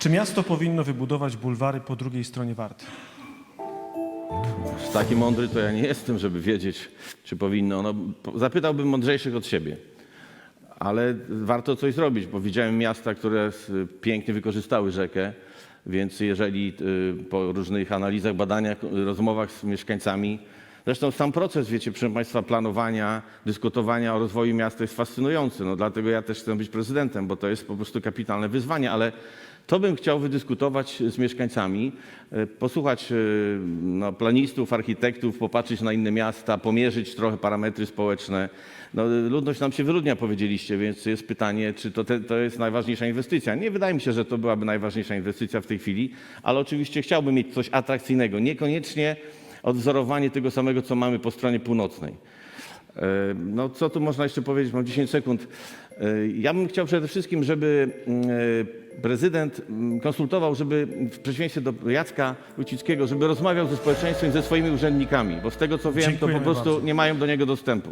Czy miasto powinno wybudować bulwary po drugiej stronie Warty? Taki mądry to ja nie jestem, żeby wiedzieć, czy powinno. No, zapytałbym mądrzejszych od siebie. Ale warto coś zrobić, bo widziałem miasta, które pięknie wykorzystały rzekę, więc jeżeli y, po różnych analizach, badaniach, rozmowach z mieszkańcami, zresztą sam proces, wiecie, proszę Państwa, planowania, dyskutowania o rozwoju miasta jest fascynujący. No, dlatego ja też chcę być prezydentem, bo to jest po prostu kapitalne wyzwanie, ale to bym chciał wydyskutować z mieszkańcami, e, posłuchać e, no, planistów, architektów, popatrzeć na inne miasta, pomierzyć trochę parametry społeczne. No, ludność nam się wyludnia, powiedzieliście, więc jest pytanie, czy to, te, to jest najważniejsza inwestycja. Nie wydaje mi się, że to byłaby najważniejsza inwestycja w tej chwili, ale oczywiście chciałbym mieć coś atrakcyjnego, niekoniecznie odwzorowanie tego samego, co mamy po stronie północnej. E, No co tu można jeszcze powiedzieć? Mam 10 sekund. E, Ja bym chciał przede wszystkim, żeby mm, e, prezydent mm, konsultował, żeby w przeciwieństwie do Jacka Wójcickiego, żeby rozmawiał ze społeczeństwem, ze swoimi urzędnikami, bo z tego co wiem, to Dziękujemy po prostu bardzo. nie mają do niego dostępu.